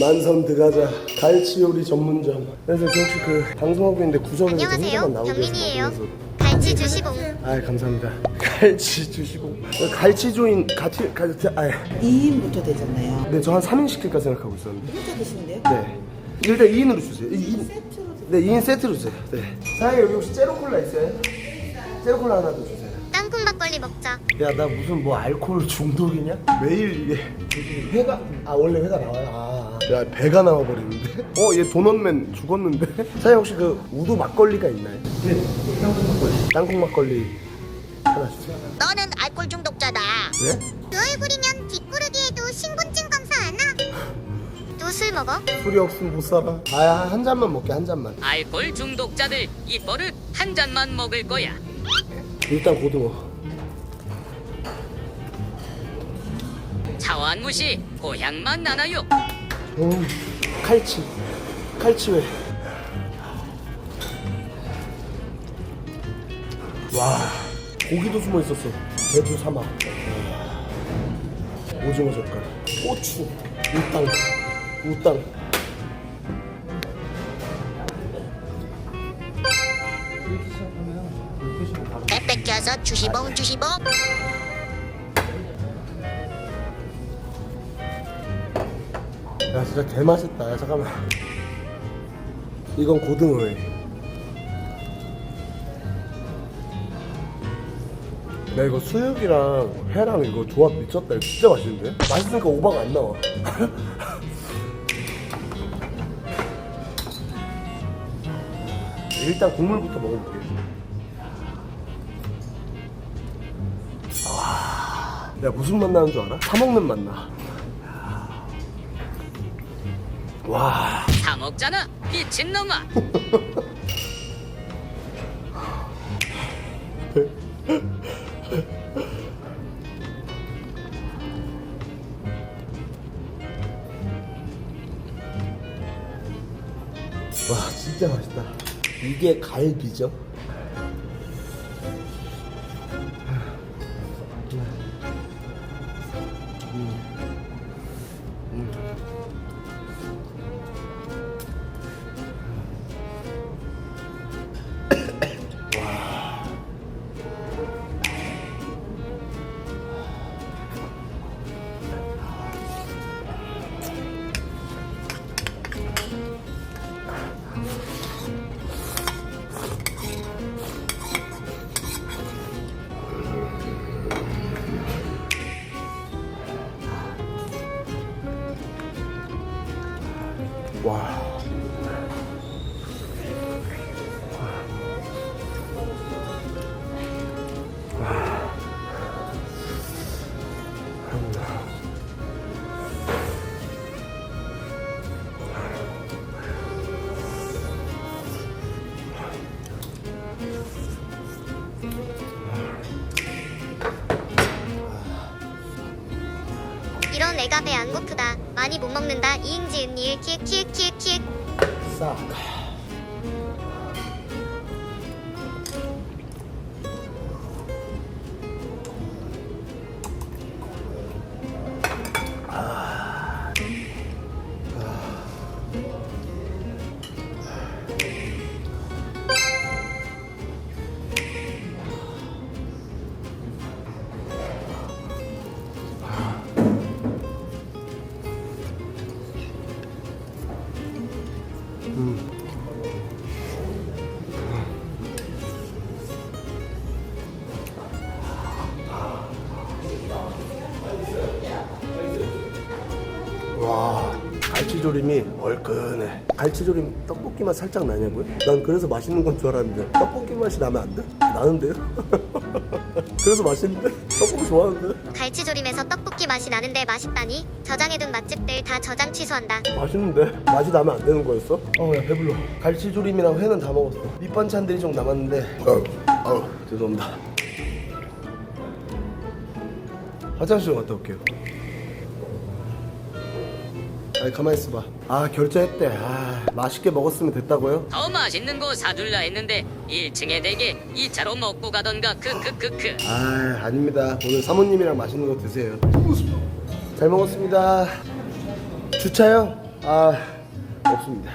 만선 드가자 갈치 요리 전문점. 그래서 저 혹시 그 방송하고 있는데 구석에서 좀 안녕하세요. 혼자만 나오게 해서 경민이에요. 그래서 갈치 주시봉. 아 감사합니다. 갈치 주시고 갈치 조인 같이 갈치 아 2인부터 되잖아요. 네, 저 한 3인 시킬까 생각하고 있었는데. 혼자 드시면 돼요? 네. 일단 2인으로 주세요. 2인. 세트로 네, 2인 세트로 주세요. 네. 사장님 여기 혹시 제로 콜라 있어요? 제로 콜라 하나 더 주세요. 땅콩 막걸리 먹자. 야, 나 무슨 뭐 알코올 중독이냐? 매일 이게 회가 아 원래 회가 나와요. 아, 야 배가 나와 버리는데. 어, 얘 도넛맨 죽었는데. 사장님 혹시 그 우도 막걸리가 있나요? 네, 땅콩 막걸리. 땅콩 막걸리 하나 주세요. 너는 알코올 중독자다. 네? 그 얼굴이면 뒷구르기에도 신분증 검사 안 하? 또 술 먹어? 술이 없으면 못 살아. 아, 한 잔만 먹게 한 잔만. 알코올 중독자들 이 버릇 한 잔만 먹을 거야. 일단 고등어. 차완무시 고향만 나나요. 음, 칼치. 칼치회. 와, 고기도 숨어 있었어. 제주 사막. 오징어 젓갈. 고추. 우땅. 우땅. 배 뺏겨서 주시봉 주시봉. 야, 진짜 개 맛있다. 야, 잠깐만. 이건 고등어회. 야, 이거 수육이랑 회랑 이거 조합 미쳤다. 이거 진짜 맛있는데? 맛있으니까 오바가 안 나와. 일단 국물부터 먹어볼게. 아, 야 무슨 맛 나는 줄 알아? 사 먹는 맛 나. 와, 다 먹잖아. 미친놈아. 와 진짜 맛있다. 이게 갈비죠? 와. 애가 배 안 고프다. 많이 못 먹는다. 이응지은 니을 키읔 키읔 키읔 키읔. 싹. 와. 갈치조림이 얼큰해. 갈치조림 떡볶이 맛 살짝 나냐고요? 난 그래서 맛있는 건 줄 알았는데 떡볶이 맛이 나면 안 돼? 나는데요? 그래서 맛있는데? 떡볶이 좋아하는데? 갈치조림에서 떡볶이 맛이 나는데 맛있다니? 저장해둔 맛집들 다 저장 취소한다. 맛있는데? 맛이 나면 안 되는 거였어? 어야 배불러 갈치조림이랑 회는 다 먹었어 밑반찬들이 좀 남았는데 어우 어우 죄송합니다 화장실 좀 갔다 올게요 아니 가만히 있어봐 아 결제했대 아 맛있게 먹었으면 됐다고요? 더 맛있는 거 사둘라 했는데 1층에 대게 2차로 먹고 가던가 크크크크. 아 아닙니다 오늘 사모님이랑 맛있는 거 드세요 잘 먹었습니다. 주차요? 아 없습니다.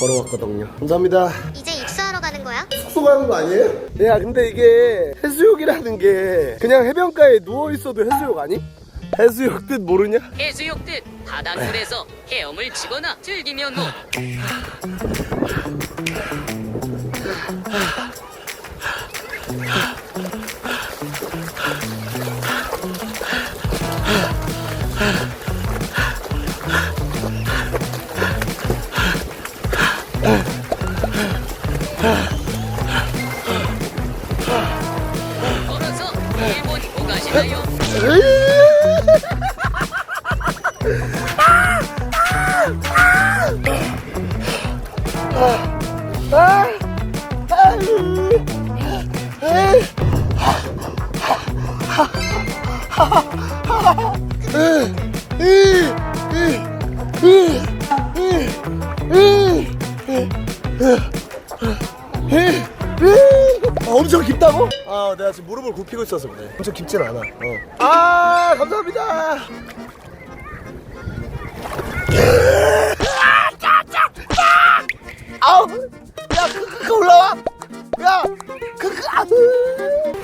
걸어왔거든요. 감사합니다. 이제 입수하러 가는 거야? 숙소 가는 거 아니에요? 야 근데 이게 해수욕이라는 게 그냥 해변가에 누워 있어도 해수욕 아니? 해수욕 뜻 모르냐? 해수욕 듯 바닷물에서 헤엄을 치거나 즐기면 뭐 지금 무릎을 굽히고 있어서 그래. 엄청 깊진 않아. 어. 아 감사합니다. 아우 야 크크크 올라와. 야 크크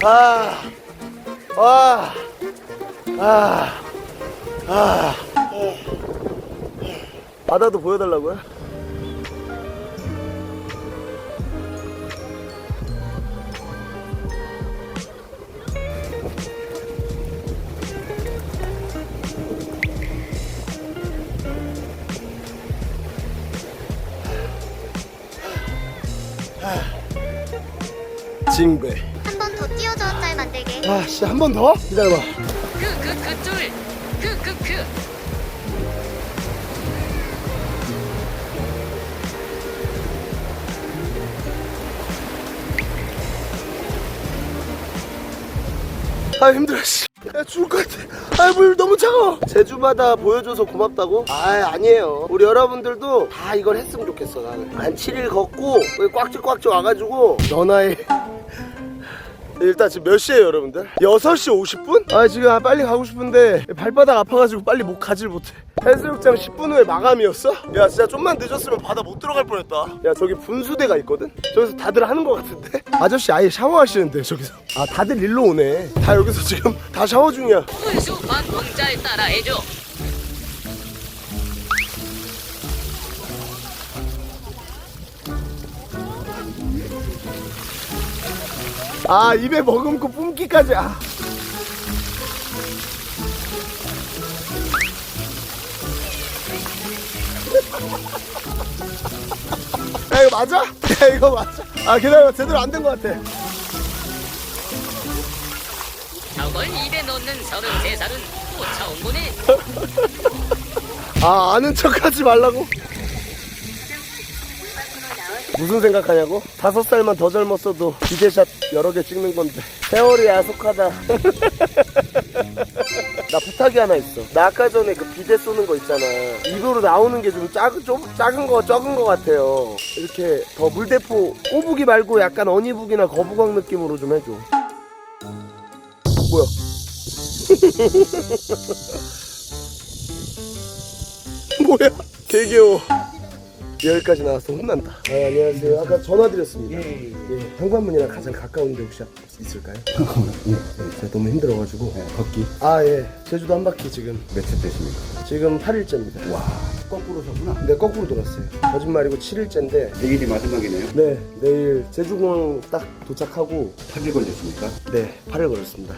아 아, 아, 아, 바다도 보여달라고요? 징배 한 번 더 띄워줘 짤 만들게. 아씨 한번 더? 기다려봐 그그그그그아 힘들어 씨. 야 죽을 것 같아 아물 너무 차가워 제주바다 보여줘서 고맙다고? 아 아니에요 우리 여러분들도 다 이걸 했으면 좋겠어 나는 한 7일 걷고 여기 꽉쥐꽉쥐 와가지고 너나의 일단 지금 몇 시에요 여러분들? 6시 50분? 아 지금 아, 빨리 가고 싶은데 발바닥 아파가지고 빨리 못 가질 못해 해수욕장 10분 후에 마감이었어? 야 진짜 좀만 늦었으면 바다 못 들어갈 뻔했다 야 저기 분수대가 있거든? 저기서 다들 하는 거 같은데? 아저씨 아예 샤워하시는데 저기서 아 다들 일로 오네 다 여기서 지금 다 샤워 중이야 분수 반봉잘 따라 해줘 아 입에 머금고 뿜기까지 아. 야 이거 맞아? 야 이거 맞아? 아 기다려 제대로 안 된 것 같아 저걸 입에 넣는 33살은 또 처음 보네 아 아는 척하지 말라고 무슨 생각하냐고? 다섯 살만 더 젊었어도 기계샷 여러 개 찍는 건데. 세월이 야속하다. 나 부탁이 하나 있어. 나 아까 전에 그 비대 쏘는 거 있잖아. 입으로 나오는 게 좀 작은 좀 작은 거 적은 거 같아요. 이렇게 더 물대포 꼬부기 말고 약간 어니북이나 거북왕 느낌으로 좀 해줘. 뭐야? 뭐야? 개귀여워. 여기까지 나와서 혼난다. 아, 안녕하세요. 아까 전화 드렸습니다. 예, 현관문이랑 가장 가까운 데 혹시 있을까요? 예, 제가 너무 힘들어가지고. 걷기? 아, 예. 제주도 한 바퀴 지금. 며칠 되십니까? 지금 8일째입니다. 와, 거꾸로 섰구나. 네, 거꾸로 돌았어요. 거짓말이고 7일째인데. 내일이 마지막이네요. 네, 내일 제주공항 딱 도착하고. 8일 걸렸습니까? 네, 8일 걸렸습니다.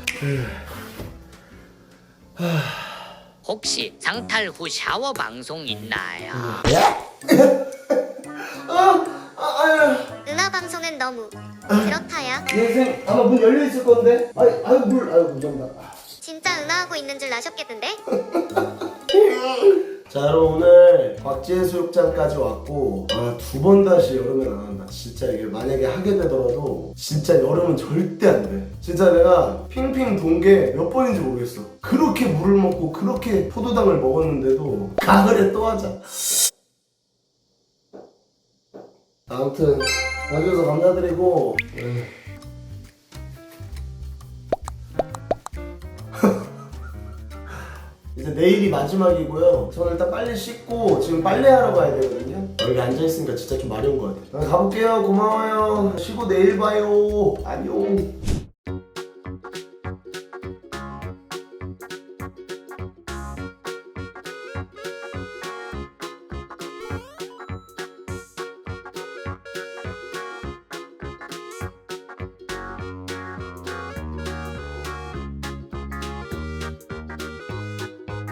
혹시 상탈 후 샤워 방송 있나요? 방송은 너무 그렇다야. 예생 아마 문 열려 있을 건데. 아이, 아유 물, 아유 감사합니다. 진짜 은하하고 있는 줄 아셨겠는데? 자 여러분 오늘 박지해수욕장까지 왔고 아, 두 번 다시 여름에 안 한다 진짜 이게 만약에 하게 되더라도 진짜 여름은 절대 안돼 진짜 내가 핑핑 돈 게 몇 번인지 모르겠어 그렇게 물을 먹고 그렇게 포도당을 먹었는데도 가을에 또 하자 아무튼 와주셔서 감사드리고 네. 이제 내일이 마지막이고요. 저는 일단 빨리 씻고 지금 빨래하러 가야 되거든요. 여기 앉아있으니까 진짜 좀 마려운 것 같아요. 가볼게요. 고마워요. 쉬고 내일 봐요. 안녕.